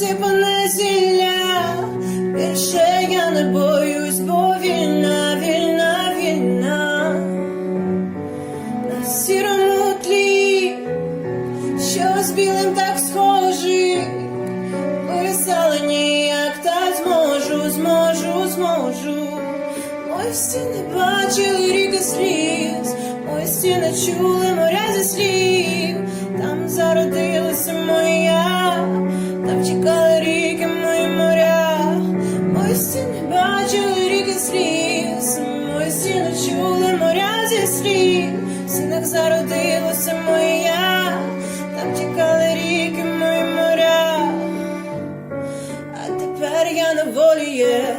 розсипане зілля, більше я не боюсь, бо вільна, вільна, вільна, на сірому тлі, що з білим так схожі, писали ніяк, та зможу, зможу, зможу, мої стіни бачили ріки сліз, мої стіни чули моря зі слів, там зародилися мої чекали ріки мої моря, мої стіни бачили ріки сліз, мої стіни чули моря зі слів, в стінах зародилася моя, там чекали ріки мої моря. А тепер я на волі є,